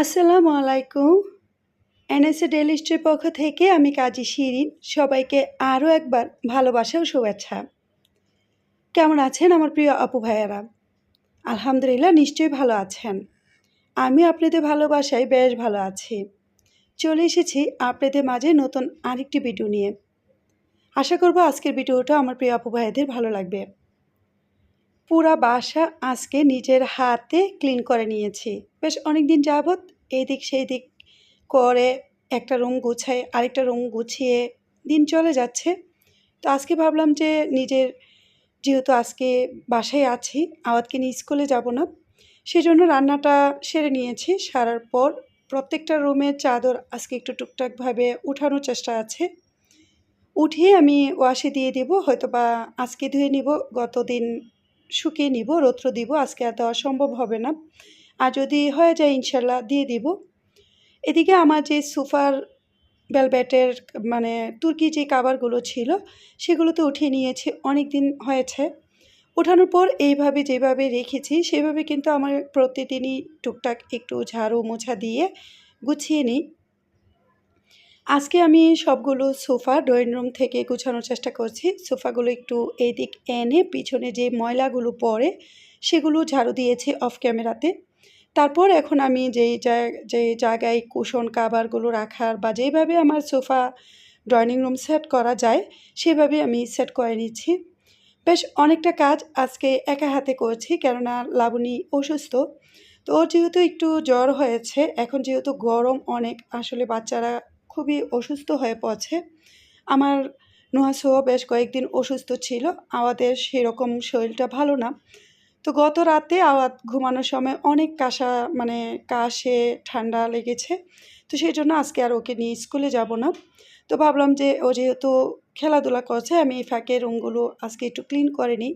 আসসালামু আলাইকুম। NSA daily স্ট্রির পক্ষ থেকে আমি কাজী শিরিন, সবাইকে আরও একবার ভালোবাসা ও শুভেচ্ছা। কেমন আছেন আমার প্রিয় আপু ভাইয়েরা? আলহামদুলিল্লাহ নিশ্চয়ই ভালো আছেন। আমি আপনাদের ভালোবাসায় বেশ ভালো আছি। চলে এসেছি আপনাদের মাঝে নতুন আরেকটি ভিডিও নিয়ে। আশা করব আজকের ভিডিওটা আমার প্রিয় আপু ভাইদের ভালো লাগবে। পুরা বাসা আজকে নিজের হাতে ক্লিন করে নিয়েছি। বেশ অনেক দিন যাবৎ দিক সেই দিক করে একটা রুম গুছাই, আরেকটা রুম গুছিয়ে দিন চলে যাচ্ছে। তো আজকে ভাবলাম যে নিজের, যেহেতু আজকে বাসায় আছি আওয়াতকে নিয়ে স্কুলে যাব না, সেজন্য রান্নাটা সেরে নিয়েছি। সারার পর প্রত্যেকটা রুমের চাদর আজকে একটু টুকটাকভাবে উঠানোর চেষ্টা আছে। উঠিয়ে আমি ওয়াশে দিয়ে দিব হয়তো বা আজকে ধুয়ে নিব গত দিন শুকিয়ে নিব, রৌদ্র দিব, আজকে আর দেওয়া সম্ভব হবে না। আর যদি হয়ে যায় ইনশাল্লাহ দিয়ে দিব। এদিকে আমার যে সোফার বেলবেটের মানে তুর্কি যে কাবারগুলো ছিল সেগুলো তো উঠিয়ে নিয়েছি অনেক দিন হয়েছে। ওঠানোর পর এইভাবে যেভাবে রেখেছি, সেভাবে কিন্তু আমার প্রতিদিনই টুকটাক একটু ঝাড়ু মোছা দিয়ে গুছিয়ে নিই। আজকে আমি সবগুলো সোফা ড্রয়িং রুম থেকে গুছানোর চেষ্টা করছি। সোফাগুলো একটু এই দিক এনে পিছনে যে ময়লাগুলো পড়ে, সেগুলো ঝাড়ু দিয়েছি অফ ক্যামেরাতে। তারপর এখন আমি যেই যে জায়গায় কুশন, কাবারগুলো রাখার বা যেইভাবে আমার সোফা ড্রয়িং রুম সেট করা যায়, সেভাবে আমি সেট করে নিচ্ছি। বেশ অনেকটা কাজ আজকে একা হাতে করছি, কেননা লাবণী অসুস্থ। তো ওর যেহেতু একটু জ্বর হয়েছে, এখন যেহেতু গরম অনেক, আসলে বাচ্চারা খুবই অসুস্থ হয়ে পড়ছে। আমার নুহাসুও বেশ কয়েকদিন অসুস্থ ছিল। আমাদের সেরকম শরীরটা ভালো না। তো গত রাতে আওয়াত ঘুমানোর সময় অনেক কাশা মানে কাশে ঠান্ডা লেগেছে। তো সেই জন্য আজকে আর ওকে নিয়ে স্কুলে যাব না। তো ভাবলাম যে ও যেহেতু খেলাধুলা করছে, আমি এই রুমগুলো আজকে একটু ক্লিন করে নিই।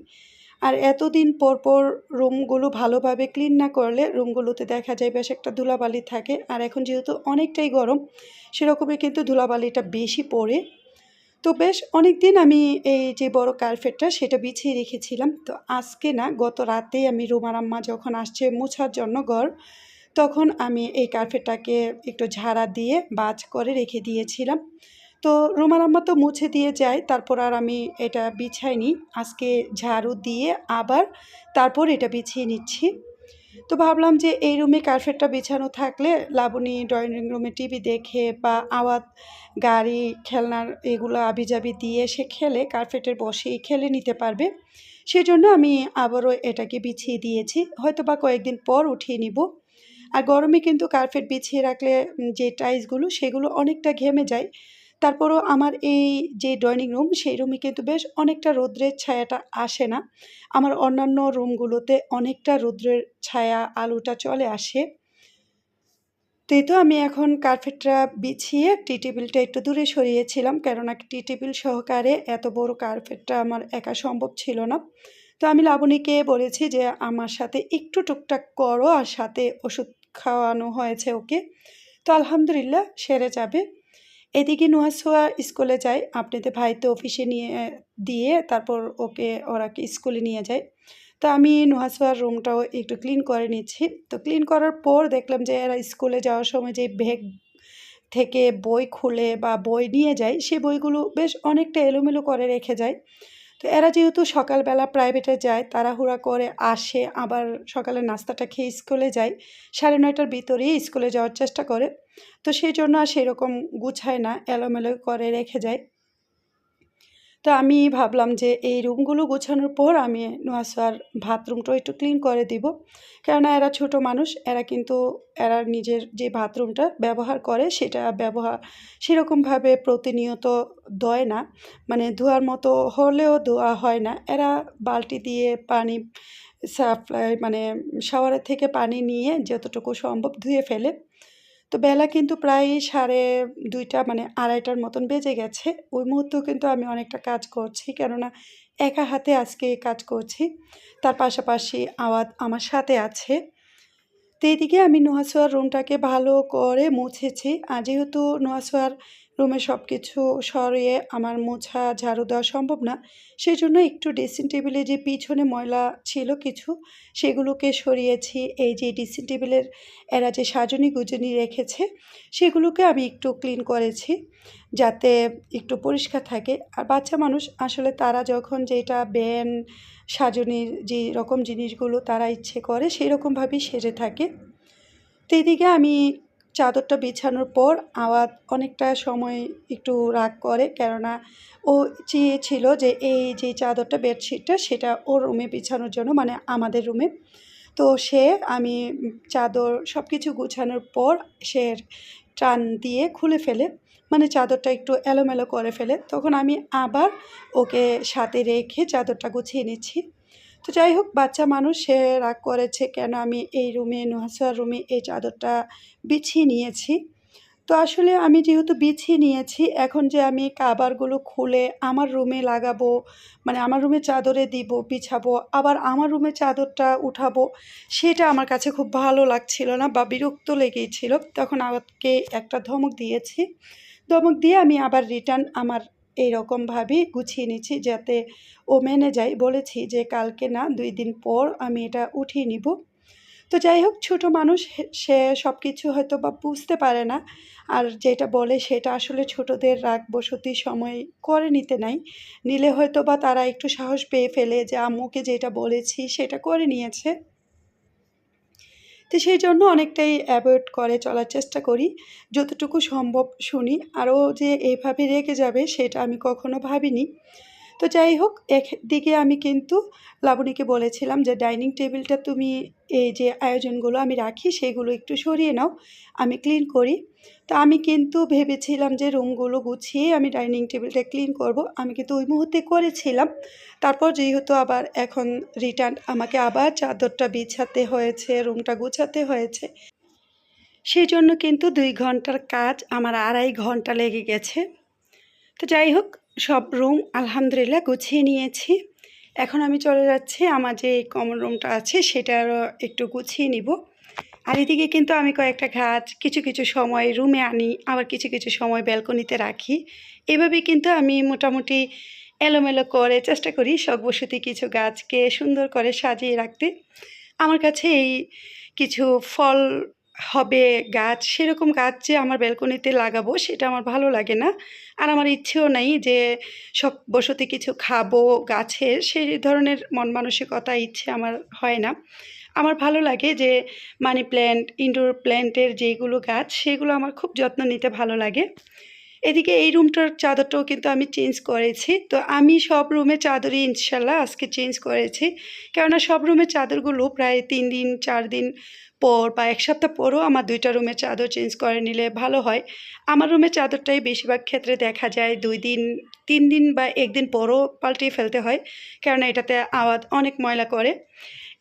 আর এতদিন পর পর রুমগুলো ভালোভাবে ক্লিন না করলে রুমগুলোতে দেখা যায় বেশ একটা ধুলাবালি থাকে। আর এখন যেহেতু অনেকটাই গরম, সেরকমই কিন্তু ধুলাবালিটা বেশি পড়ে। তো বেশ অনেক দিন আমি এই যে বড় কার্পেটটা সেটা বিছিয়ে রেখেছিলাম। তো আজকে না, গত রাতে আমি রুমার আম্মা যখন আসছে মোছার জন্য ঘর, তখন আমি এই কার্পেটটাকে একটু ঝাড়া দিয়ে বাজ করে রেখে দিয়েছিলাম। তো রুমার আম্মা তো মুছে দিয়ে যায়, তারপর আর আমি এটা বিছাইনি। আজকে ঝাড়ু দিয়ে আবার তারপর এটা বিছিয়ে নিচ্ছি। তো ভাবলাম যে এই রুমে কার্পেটটা বিছানো থাকলে লাবণী ড্রয়িং রুমে টিভি দেখে বা আওয়াত গাড়ি, খেলনার এগুলো আবিজাবি দিয়ে সে খেলে, কার্পেটের বসেই খেলে নিতে পারবে। সেজন্য আমি আবারও এটাকে বিছিয়ে দিয়েছি। হয়তো বা কয়েকদিন পর উঠিয়ে নিব। আর গরমে কিন্তু কার্পেট বিছিয়ে রাখলে যে টাইলসগুলো, সেগুলো অনেকটা ঘেমে যায়। তারপরও আমার এই যে ডাইনিং রুম সেই রুমে কিন্তু বেশ অনেকটা রৌদ্রের ছায়াটা আসে না। আমার অন্যান্য রুমগুলোতে অনেকটা রৌদ্রের ছায়া, আলোটা চলে আসে। তো তো আমি এখন কার্পেটটা বিছিয়ে টি টেবিলটা একটু দূরে সরিয়েছিলাম, কেননা টি টেবিল সহকারে এত বড় কার্পেটটা আমার একা সম্ভব ছিল না। তো আমি লাবণীকে বলেছি যে, আমার সাথে একটু টুকটাক করো আর সাথে ওষুধ খাওয়ানো হয়েছে ওকে। তো আলহামদুলিল্লাহ, সেরে যাবে। এদিকে নুহাসোয়া স্কুলে যায়। আপনিতে ভাই তো অফিসে নিয়ে দিয়ে তারপর ওকে, ওরা স্কুলে নিয়ে যায়। তো আমি নুহাসোয়ার রুমটাও একটু ক্লিন করে নিচ্ছি। তো ক্লিন করার পর দেখলাম যে এরা স্কুলে যাওয়ার সময় যে ব্যাগ থেকে বই খুলে বা বই নিয়ে যায়, সে বইগুলো বেশ অনেকটা এলোমেলো করে রেখে যায়। তো এরা যেহেতু সকালবেলা প্রাইভেটে যায়, তাড়াহুড়া করে আসে, আবার সকালে নাস্তাটা খেয়ে স্কুলে যায়, সাড়ে নয়টার ভিতরেই স্কুলে যাওয়ার চেষ্টা করে। তো সেই জন্য আর সেরকম গুছায় না, এলোমেলো করে রেখে যায়। তো আমি ভাবলাম যে এই রুমগুলো গোছানোর পর আমি নোয়াশার বাথরুমটাও একটু ক্লিন করে দিব। কেননা এরা ছোট মানুষ, এরা কিন্তু এরা নিজের যে বাথরুমটা ব্যবহার করে সেটা ব্যবহার সেরকমভাবে প্রতিনিয়ত দয় না। মানে ধোয়ার মতো হলেও ধোয়া হয় না। এরা বালতি দিয়ে পানি সাপ্লাই মানে শাওয়ারের থেকে পানি নিয়ে যতটুকু সম্ভব ধুয়ে ফেলে। তো বেলা কিন্তু প্রায় সাড়ে দুইটা মানে আড়াইটার মতন বেজে গেছে। ওই মুহূর্তেও কিন্তু আমি অনেকটা কাজ করছি, কেননা একা হাতে আজকে কাজ করছি। তার পাশাপাশি আওয়াজ আমার সাথে আছে। তো এদিকে আমি নোহাশোয়ার রুমটাকে ভালো করে মুছেছি। আর যেহেতু নোয়াশোয়ার রুমে সব কিছু সরিয়ে আমার মোছা ঝাড়ু দেওয়া সম্ভব না। সেই জন্য একটু ড্রেসিং টেবিলে যে পিছনে ময়লা ছিল কিছু, সেগুলোকে সরিয়েছি। এই যে ড্রেসিং টেবিলের এরা যে সাজনি গুজনি রেখেছে, সেগুলোকে আমি একটু ক্লিন করেছি যাতে একটু পরিষ্কার থাকে। আর বাচ্চা মানুষ আসলে তারা যখন যেটা ব্যান সাজনির যে রকম জিনিসগুলো তারা ইচ্ছে করে সেই রকমভাবেই সেজে থাকে। তো এদিকে আমি চাদরটা বিছানোর পর আওয়াজ অনেকটা সময় একটু রাগ করে, কেননা ও চেয়েছিল যে এই যে চাদরটা বেডশিটটা সেটা ওর রুমে বিছানোর জন্য মানে আমাদের রুমে। তো সে, আমি চাদর সব কিছু গুছানোর পর সে টান দিয়ে খুলে ফেলে মানে চাদরটা একটু এলোমেলো করে ফেলে। তখন আমি আবার ওকে সাথে রেখে চাদরটা গুছিয়ে নিচ্ছি। তো যাই হোক বাচ্চা মানুষ, সে রাগ করেছে, কেন আমি এই রুমে, নুহাসার রুমে এই চাদরটা বিছিয়ে নিয়েছি? তো আসলে আমি যেহেতু বিছিয়ে নিয়েছি, এখন যে আমি কাবারগুলো খুলে আমার রুমে লাগাবো মানে আমার রুমে চাদরে দিব, বিছাবো, আবার আমার রুমে চাদরটা উঠাবো, সেটা আমার কাছে খুব ভালো লাগছিল না বা বিরক্ত লেগেছিল তখন আমাকে একটা ধমক দিয়েছি। ধমক দিয়ে আমি আবার রিটার্ন আমার এই রকমভাবেই গুছিয়ে নিচ্ছি যাতে ও মেনে যায়। বলেছি যে কালকে না দুই দিন পর আমি এটা উঠিয়ে নিব। তো যাই হোক, ছোটো মানুষ সে সব কিছু হয়তো বা বুঝতে পারে না। আর যেটা বলে সেটা আসলে ছোটদের রাগ বসতি সময় করে নিতে নাই। নিলে হয়তো বা তারা একটু সাহস পেয়ে ফেলে যে আম্মুকে যেটা বলেছি সেটা করে নিয়েছে। তো সেই জন্য অনেকটাই অ্যাভয়েড করে চলার চেষ্টা করি। যতটুকু সম্ভব শুনি। আরও যে এইভাবে রেগে যাবে, সেটা আমি কখনো ভাবিনি। তো যাই হোক, একদিকে আমি কিন্তু লাবণীকে বলেছিলাম যে, ডাইনিং টেবিলটা তুমি এই যে আয়োজনগুলো আমি রাখি, সেগুলো একটু সরিয়ে নাও, আমি ক্লিন করি। তো আমি কিন্তু ভেবেছিলাম যে, রুমগুলো গুছিয়ে আমি ডাইনিং টেবিলটা ক্লিন করব। আমি কিন্তু ওই মুহূর্তে করেছিলাম। তারপর যেহেতু আবার এখন রিটার্ন আমাকে আবার চাদরটা বিছাতে হয়েছে, রুমটা গুছাতে হয়েছে সেই জন্য কিন্তু দুই ঘণ্টার কাজ আমার আড়াই ঘণ্টা লেগে গেছে। তো যাই হোক সব রুম আলহামদুলিল্লাহ গুছিয়ে নিয়েছি। এখন আমি চলে যাচ্ছি, আমার যে কমন রুমটা আছে সেটার একটু গুছিয়ে নিব। আর এদিকে কিন্তু আমি কয়েকটা গাছ, কিছু কিছু সময় রুমে আনি, আবার কিছু কিছু সময় ব্যালকনিতে রাখি। এভাবে কিন্তু আমি মোটামুটি এলোমেলো করে চেষ্টা করি শখবসতি কিছু গাছকে সুন্দর করে সাজিয়ে রাখতে। আমার কাছে এই কিছু ফল হবে গাছ, সেরকম গাছ যে আমার ব্যালকনিতে লাগাবো, সেটা আমার ভালো লাগে না। আর আমার ইচ্ছেও নাই যে সব বসতি কিছু খাব গাছের, সেই ধরনের মন মানসিকতা ইচ্ছে আমার হয় না। আমার ভালো লাগে যে মানি প্ল্যান্ট, ইনডোর প্ল্যান্টের যেগুলো গাছ, সেগুলো আমার খুব যত্ন নিতে ভালো লাগে। এদিকে এই রুমটার চাদরটাও কিন্তু আমি চেঞ্জ করেছি। তো আমি সব রুমে চাদরই ইনশাল্লাহ আজকে চেঞ্জ করেছি। কেননা সব রুমের চাদরগুলো প্রায় তিন দিন, চার দিন পর বা এক সপ্তাহ পরও আমার দুইটা রুমের চাদর চেঞ্জ করে নিলে ভালো হয়। আমার রুমের চাদরটাই বেশিরভাগ ক্ষেত্রে দেখা যায় দুই দিন, তিন দিন বা একদিন পরও পাল্টিয়ে ফেলতে হয়। কেননা এটাতে আওয়াজ অনেক ময়লা করে।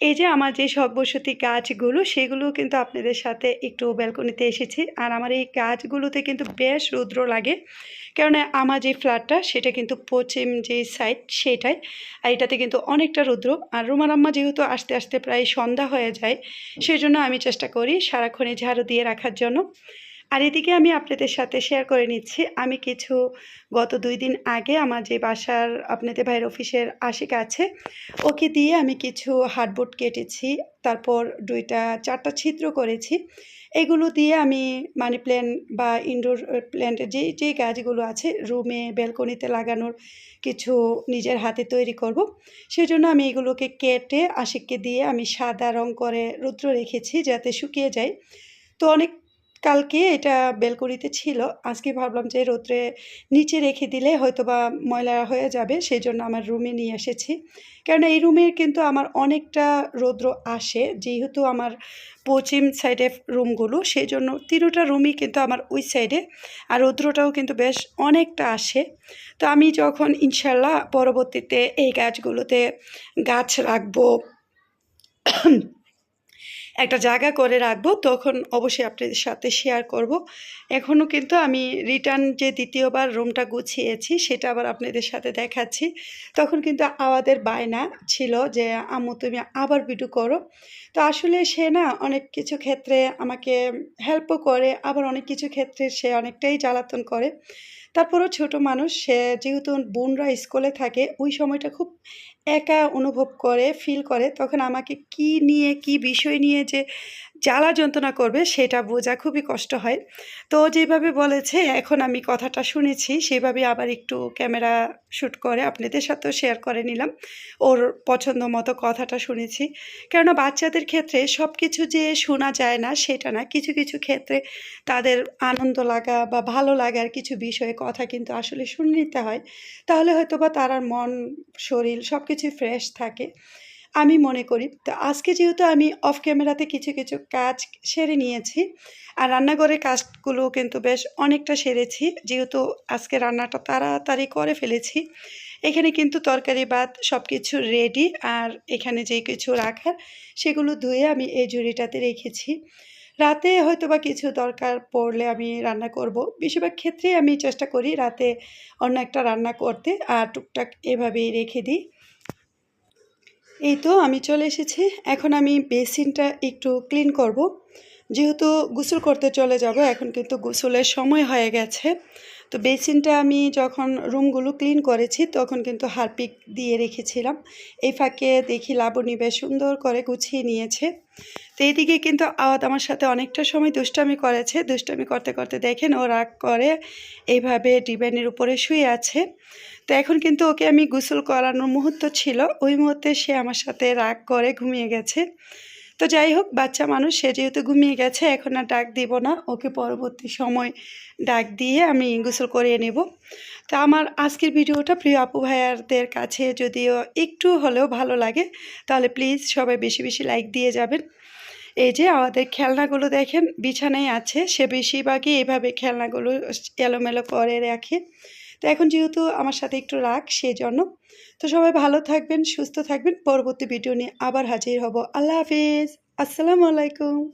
এই যে আমার যে সব বসতি গাছগুলো, সেগুলো কিন্তু আপনাদের সাথে একটু ব্যালকনিতে এসেছি। আর আমার এই গাছগুলোতে কিন্তু বেশ রৌদ্র লাগে। কেননা আমার যে ফ্ল্যাটটা, সেটা কিন্তু পশ্চিম যে সাইড সেটাই। আর এটাতে কিন্তু অনেকটা রৌদ্র। আর রুমার আম্মা যেহেতু আস্তে আস্তে প্রায় সন্ধ্যা হয়ে যায় সেই জন্য আমি চেষ্টা করি সারাক্ষণে ঝাড়ু দিয়ে রাখার জন্য। আর এদিকে আমি আপনাদের সাথে শেয়ার করে নিচ্ছি। আমি কিছু, গত দুই দিন আগে আমার যে বাসার আপনাদের ভাইয়ের অফিসের আশিক আছে, ওকে দিয়ে আমি কিছু হার্ডবোর্ড কেটেছি, তারপর দুইটা, চারটা ছিদ্র করেছি। এগুলো দিয়ে আমি মানি প্ল্যান্ট বা ইনডোর প্ল্যান্টের যে যে গাছগুলো আছে রুমে ব্যালকনিতে লাগানোর কিছু নিজের হাতে তৈরি করব। সেই জন্য আমি এগুলোকে কেটে আশিককে দিয়ে আমি সাদা রং করে রৌদ্র রেখেছি যাতে শুকিয়ে যায়। তো অনেক কালকে এটা বেলকনিতে ছিল। আজকে ভাবলাম যে রৌদ্রে নিচে রেখে দিলে হয়তো বা ময়লা হয়ে যাবে সেই জন্য আমার রুমে নিয়ে এসেছি। কেননা এই রুমে কিন্তু আমার অনেকটা রৌদ্র আসে, যেহেতু আমার পশ্চিম সাইডে রুমগুলো সেই জন্য তিনোটা রুমই কিন্তু আমার ওই সাইডে আর রৌদ্রটাও কিন্তু বেশ অনেকটা আসে। তো আমি যখন ইনশাল্লাহ পরবর্তীতে এই গাছগুলোতে গাছ রাখব একটা জায়গা করে রাখব, তখন অবশ্যই আপনাদের সাথে শেয়ার করব। এখনও কিন্তু আমি রিটার্ন যে দ্বিতীয়বার রুমটা গুছিয়েছি, সেটা আবার আপনাদের সাথে দেখাচ্ছি। তখন কিন্তু আমাদের বায়না ছিল যে, আম্মু, তুমি আবার ভিডিও করো। তো আসলে সে না অনেক কিছু ক্ষেত্রে আমাকে হেল্পও করে, আবার অনেক কিছু ক্ষেত্রে সে অনেকটাই জ্বালাতন করে। তারপরও ছোট মানুষ, সে যেহেতু বোনরা স্কুলে থাকে, ওই সময়টা খুব একা অনুভব করে ফিল করে তখন আমাকে কি নিয়ে কি বিষয় নিয়ে যে জ্বালা যন্ত্রণা করবে, সেটা বোঝা খুবই কষ্ট হয়। তো যেভাবে বলেছে, এখন আমি কথাটা শুনেছি, সেভাবে আবার একটু ক্যামেরা শ্যুট করে আপনাদের সাথেও শেয়ার করে নিলাম। ওর পছন্দ মতো কথাটা শুনেছি। কেননা বাচ্চাদের ক্ষেত্রে সব কিছু যে শোনা যায় না, সেটা না। কিছু কিছু ক্ষেত্রে তাদের আনন্দ লাগা বা ভালো লাগার কিছু বিষয়ে কথা কিন্তু আসলে শুনে নিতে হয়। তাহলে হয়তো বা তার মন, শরীর সব কিছুই ফ্রেশ থাকে। আমি মনে করি। তো আজকে যেহেতু আমি অফ ক্যামেরাতে কিছু কিছু কাজ সেরে নিয়েছি আর রান্নাঘরের কাজগুলো কিন্তু বেশ অনেকটা সেরেছি, যেহেতু আজকে রান্নাটা তাড়াতাড়ি করে ফেলেছি। এখানে কিন্তু তরকারি, ভাত সব কিছু রেডি আর এখানে যে কিছু রাখার সেগুলো ধুয়ে আমি এই ঝুড়িটাতে রেখেছি। রাতে হয়তো বা কিছু দরকার পড়লে আমি রান্না করব। বেশিরভাগ ক্ষেত্রেই আমি চেষ্টা করি রাতে অন্য একটা রান্না করতে আর টুকটাক এভাবেই রেখে দিই। এই তো আমি চলে এসেছি। এখন আমি বেসিনটা একটু ক্লিন করব। যেহেতু গোসল করতে চলে যাব, এখন কিন্তু গোসলের সময় হয়ে গেছে। তো বেসিনটা আমি যখন রুমগুলো ক্লিন করেছি, তখন কিন্তু হারপিক দিয়ে রেখেছিলাম। এই ফাঁকে দেখি লাবণী বেশ সুন্দর করে গুছিয়ে নিয়েছে। তো এইদিকে কিন্তু আওয়াত আমার সাথে অনেকটা সময় দুষ্টামি করেছে। দুষ্টামি করতে করতে দেখেন ও রাগ করে এইভাবে ডিবাইনের উপরে শুয়ে আছে। তো এখন কিন্তু ওকে আমি গোসল করানোর মুহূর্ত ছিল। ওই মুহূর্তে সে আমার সাথে রাগ করে ঘুমিয়ে গেছে। তো যাই হোক, বাচ্চা মানুষ, সে যেহেতু ঘুমিয়ে গেছে, এখন আর ডাক দিব না। ওকে পরবর্তী সময় ডাক দিয়ে আমি গোসল করিয়ে নেব। তো আমার আজকের ভিডিওটা প্রিয় আপু ভাইয়ারদের কাছে যদিও একটু হলেও ভালো লাগে, তাহলে প্লিজ সবাই বেশি বেশি লাইক দিয়ে যাবেন। এই যে আমাদের খেলনাগুলো দেখেন, বিছানায় আছে, সে বেশিরভাগই এভাবে খেলনাগুলো এলোমেলো করে রাখে। তো এখন যেহেতু আমার সাথে একটু রাগ, সেজন্য। তো সবাই ভালো থাকবেন, সুস্থ থাকবেন। পরবর্তী ভিডিও নিয়ে আবার হাজির হব। আল্লাহ হাফিজ। আসসালামু আলাইকুম।